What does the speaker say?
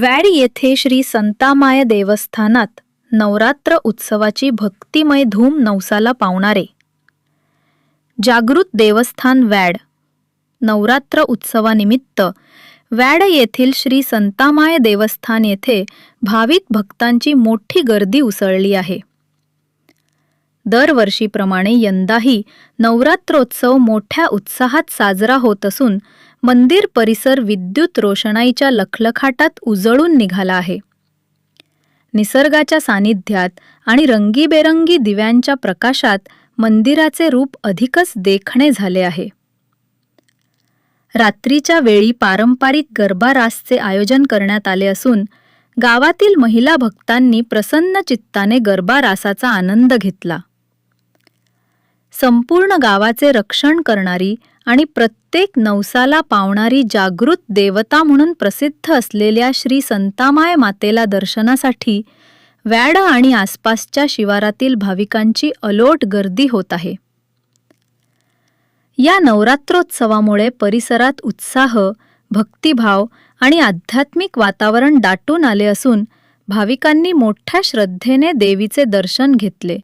Wood येथे श्री संतामाय देवस्थानात नवरात्र उत्सवाची भक्तिमय धूम नवसाला पावणारे. जागृत देवस्थान वॅड. नवरात्र उत्सवानिमित्त वॅड येथील श्री संतामाय देवस्थान येथे भाविक भक्तांची मोठी गर्दी उसळली आहे. दरवर्षीप्रमाणे यंदाही नवरात्रोत्सव मोठ्या उत्साहात साजरा होत असून मंदिर परिसर विद्युत रोषणाईच्या लखलखाटात उजळून निघाला आहे. निसर्गाच्या सानिध्यात आणि रंगीबेरंगी दिव्यांच्या प्रकाशात मंदिराचे रूप अधिकच देखणे झाले आहे. रात्रीच्या वेळी पारंपरिक गरबा रासचे आयोजन करण्यात आले असून गावातील महिला भक्तांनी प्रसन्न चित्ताने गरबा रासाचा आनंद घेतला. संपूर्ण गावाचे रक्षण करणारी आणि प्रत्येक नवसाला पावणारी जागृत देवता म्हणून प्रसिद्ध असलेल्या श्री संतामाय मातेला दर्शनासाठी वॅड आणि आसपासच्या शिवारातील भाविकांची अलोट गर्दी होत आहे. या नवरात्रोत्सवामुळे परिसरात उत्साह भक्तिभाव आणि आध्यात्मिक वातावरण दाटून आले असून भाविकांनी मोठ्या श्रद्धेने देवीचे दर्शन घेतले.